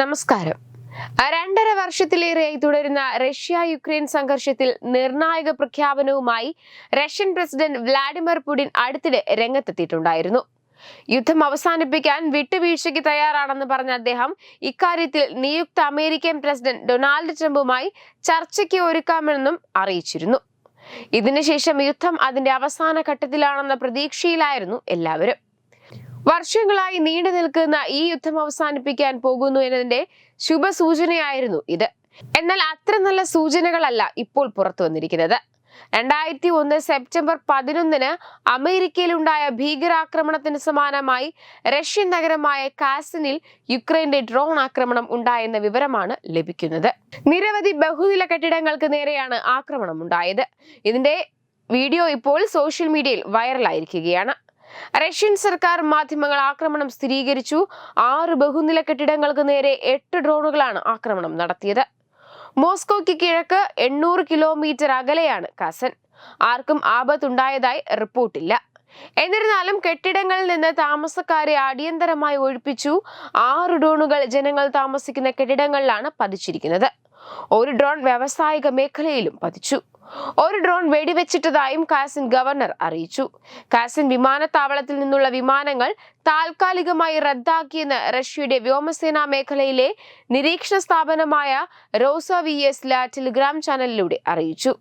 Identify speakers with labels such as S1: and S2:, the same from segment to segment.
S1: നമസ്കാരം. രണ്ടര വർഷത്തിലേറെയായി തുടരുന്ന റഷ്യ യുക്രൈൻ സംഘർഷത്തിൽ നിർണായക പ്രഖ്യാപനവുമായി റഷ്യൻ പ്രസിഡന്റ് വ്ലാഡിമിർ പുടിൻ അടുത്തിടെ രംഗത്തെത്തിയിട്ടുണ്ടായിരുന്നു. യുദ്ധം അവസാനിപ്പിക്കാൻ വിട്ടുവീഴ്ചയ്ക്ക് തയ്യാറാണെന്ന് പറഞ്ഞ അദ്ദേഹം ഇക്കാര്യത്തിൽ നിയുക്ത അമേരിക്കൻ പ്രസിഡന്റ് ഡൊണാൾഡ് ട്രംപുമായി ചർച്ചയ്ക്ക് ഒരുക്കാമെന്നും അറിയിച്ചിരുന്നു. ഇതിനുശേഷം യുദ്ധം അതിന്റെ അവസാന ഘട്ടത്തിലാണെന്ന പ്രതീക്ഷയിലായിരുന്നു എല്ലാവരും. വർഷങ്ങളായി നീണ്ടു നിൽക്കുന്ന ഈ യുദ്ധം അവസാനിപ്പിക്കാൻ പോകുന്നു എന്നതിന്റെ ശുഭസൂചനയായിരുന്നു ഇത്. എന്നാൽ അത്ര നല്ല സൂചനകളല്ല ഇപ്പോൾ പുറത്തു വന്നിരിക്കുന്നത്. രണ്ടായിരത്തി ഒന്ന് സെപ്റ്റംബർ പതിനൊന്നിന് അമേരിക്കയിലുണ്ടായ ഭീകരാക്രമണത്തിന് സമാനമായി റഷ്യൻ നഗരമായ കാസിനിൽ യുക്രൈന്റെ ഡ്രോൺ ആക്രമണം ഉണ്ടായെന്ന വിവരമാണ് ലഭിക്കുന്നത്. നിരവധി ബഹുനില കെട്ടിടങ്ങൾക്ക് നേരെയാണ് ആക്രമണം ഉണ്ടായത്. ഇതിന്റെ വീഡിയോ ഇപ്പോൾ സോഷ്യൽ മീഡിയയിൽ വൈറലായിരിക്കുകയാണ്. റഷ്യൻ സർക്കാർ മാധ്യമങ്ങൾ ആക്രമണം സ്ഥിരീകരിച്ചു. ആറ് ബഹുനില കെട്ടിടങ്ങൾക്ക് നേരെ എട്ട് ഡ്രോണുകളാണ് ആക്രമണം നടത്തിയത്. മോസ്കോയ്ക്ക് കിഴക്ക് എണ്ണൂറ് കിലോമീറ്റർ അകലെയാണ് കസൻ. ആർക്കും ആപത്തുണ്ടായതായി റിപ്പോർട്ടില്ല. എന്നിരുന്നാലും കെട്ടിടങ്ങളിൽ നിന്ന് താമസക്കാരെ അടിയന്തരമായി ഒഴിപ്പിച്ചു. ആറ് ഡ്രോണുകൾ ജനങ്ങൾ താമസിക്കുന്ന കെട്ടിടങ്ങളിലാണ് പതിച്ചിരിക്കുന്നത്. ഒരു ഡ്രോൺ വ്യാവസായിക മേഖലയിലും പതിച്ചു. ഒരു ഡ്രോൺ വെടിവെച്ചിട്ടതായും കാസിൻ ഗവർണർ അറിയിച്ചു. കാസിൻ വിമാനത്താവളത്തിൽ നിന്നുള്ള വിമാനങ്ങൾ താൽക്കാലികമായി റദ്ദാക്കിയെന്ന് റഷ്യയുടെ വ്യോമസേനാ മേഖലയിലെ നിരീക്ഷണ സ്ഥാപനമായ റോസ വി എസ് ടെലിഗ്രാം ചാനലിലൂടെ അറിയിച്ചു.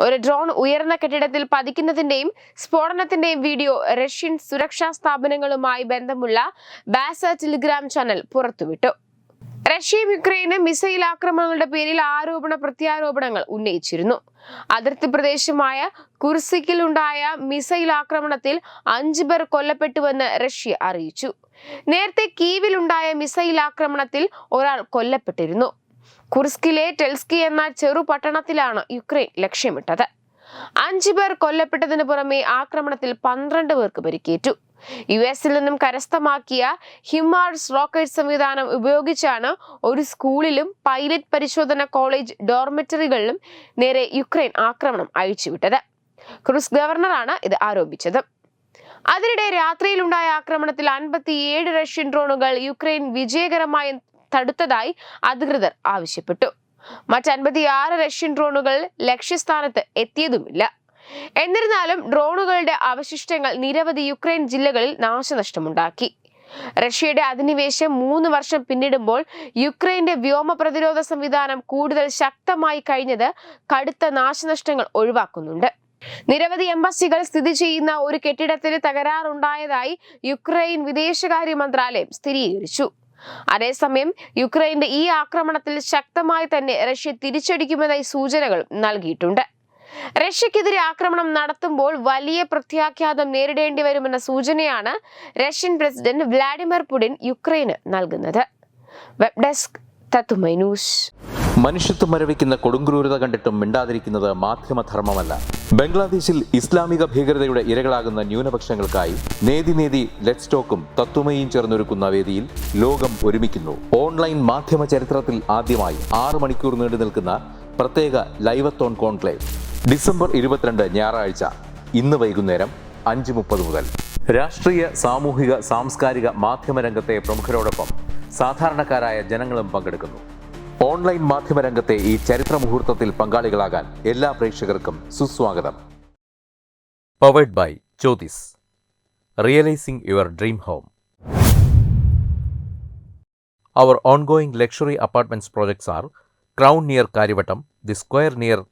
S1: ഒരു ഡ്രോൺ ഉയർന്ന കെട്ടിടത്തിൽ പതിക്കുന്നതിന്റെയും സ്ഫോടനത്തിന്റെയും വീഡിയോ റഷ്യൻ സുരക്ഷാ സ്ഥാപനങ്ങളുമായി ബന്ധമുള്ള ബാസ ടെലിഗ്രാം ചാനൽ പുറത്തുവിട്ടു. റഷ്യയും യുക്രൈനും മിസൈൽ ആക്രമണങ്ങളുടെ പേരിൽ ആരോപണ പ്രത്യാരോപണങ്ങൾ ഉന്നയിച്ചിരുന്നു. അതിർത്തി പ്രദേശമായ കുർസിക്കിൽ ഉണ്ടായ മിസൈൽ ആക്രമണത്തിൽ അഞ്ചു പേർ കൊല്ലപ്പെട്ടുവെന്ന് റഷ്യ അറിയിച്ചു. നേരത്തെ കീവിൽ ഉണ്ടായ മിസൈൽ ആക്രമണത്തിൽ ഒരാൾ കൊല്ലപ്പെട്ടിരുന്നു. കുർസ്കിലെ ടെൽസ്കി എന്ന ചെറു പട്ടണത്തിലാണ് യുക്രൈൻ ലക്ഷ്യമിട്ടത്. അഞ്ചു പേർ കൊല്ലപ്പെട്ടതിനു പുറമെ ആക്രമണത്തിൽ പന്ത്രണ്ട് പേർക്ക് പരിക്കേറ്റു. യു എസിൽ നിന്നും കരസ്ഥമാക്കിയ ഹിമാർസ് റോക്കറ്റ് സംവിധാനം ഉപയോഗിച്ചാണ് ഒരു സ്കൂളിലും പൈലറ്റ് പരിശോധന കോളേജ് ഡോർമെറ്ററികളിലും നേരെ യുക്രൈൻ ആക്രമണം അഴിച്ചുവിട്ടത്. ക്രൂസ് ഗവർണറാണ് ഇത് ആരോപിച്ചത്. അതിനിടെ രാത്രിയിലുണ്ടായ ആക്രമണത്തിൽ അൻപത്തിയേഴ് റഷ്യൻ ഡ്രോണുകൾ യുക്രൈൻ വിജയകരമായി തടുത്തതായി അധികൃതർ ആവശ്യപ്പെട്ടു. മറ്റൻപത്തിയാറ് റഷ്യൻ ഡ്രോണുകൾ ലക്ഷ്യസ്ഥാനത്ത് എത്തിയതുമില്ല. എന്നിരുന്നാലും ഡ്രോണുകളുടെ അവശിഷ്ടങ്ങൾ നിരവധി യുക്രൈൻ ജില്ലകളിൽ നാശനഷ്ടമുണ്ടാക്കി. റഷ്യയുടെ അധിനിവേശം മൂന്ന് വർഷം പിന്നിടുമ്പോൾ യുക്രൈന്റെ വ്യോമ പ്രതിരോധ സംവിധാനം കൂടുതൽ ശക്തമായി കഴിഞ്ഞത് കടുത്ത നാശനഷ്ടങ്ങൾ ഒഴിവാക്കുന്നുണ്ട്. നിരവധി എംബസികൾ സ്ഥിതി ചെയ്യുന്ന ഒരു കെട്ടിടത്തിന് തകരാറുണ്ടായതായി യുക്രൈൻ വിദേശകാര്യ മന്ത്രാലയം സ്ഥിരീകരിച്ചു. അതേസമയം യുക്രൈന്റെ ഈ ആക്രമണത്തിൽ ശക്തമായി തന്നെ റഷ്യ തിരിച്ചടിക്കുമെന്നായി സൂചനകൾ നൽകിയിട്ടുണ്ട്. റഷ്യക്കെതിരെ ആക്രമണം നടത്തുമ്പോൾ വലിയ പ്രത്യാഘാതം നേരിടേണ്ടി വരുമെന്ന സൂചനയാണ് റഷ്യൻ പ്രസിഡന്റ് വ്ലാഡിമിർ പുടിൻ യുക്രൈന് നൽകുന്നത്. Web desk news.
S2: മനുഷ്യത്വം മരവിക്കുന്ന കൊടുങ്ക്രൂരത കണ്ടിട്ടും മിണ്ടാതിരിക്കുന്നത് മാധ്യമധർമ്മമല്ല. ബംഗ്ലാദേശിൽ ഇസ്ലാമിക ഭീകരതയുടെ ഇരകളാകുന്ന ന്യൂനപക്ഷങ്ങൾക്കായി നേതി നേതി ലെറ്റ് സ്റ്റോക്കും തത്വമയും ചേർന്നൊരുക്കുന്ന വേദിയിൽ ലോകം ഒരുമിക്കുന്നു. ഓൺലൈൻ മാധ്യമ ചരിത്രത്തിൽ ആദ്യമായി ആറു മണിക്കൂർ നീണ്ടു നിൽക്കുന്ന പ്രത്യേക ലൈവത്തോൺ കോൺക്ലേവ്. ഡിസംബർ ഇരുപത്തിരണ്ട് ഞായറാഴ്ച ഇന്ന് വൈകുന്നേരം അഞ്ച് മുപ്പത് മുതൽ. രാഷ്ട്രീയ സാമൂഹിക സാംസ്കാരിക മാധ്യമ രംഗത്തെ പ്രമുഖരോടൊപ്പം സാധാരണക്കാരായ ജനങ്ങളും പങ്കെടുക്കുന്നു. ഓൺലൈൻ മാധ്യമ രംഗത്തെ ഈ ചരിത്ര മുഹൂർത്തത്തിൽ പങ്കാളികളാകാൻ എല്ലാ പ്രേക്ഷകർക്കും സുസ്വാഗതം. Powered by Jyothis realising your dream home our ongoing luxury apartments projects are Crown near Kariavattom the square luxury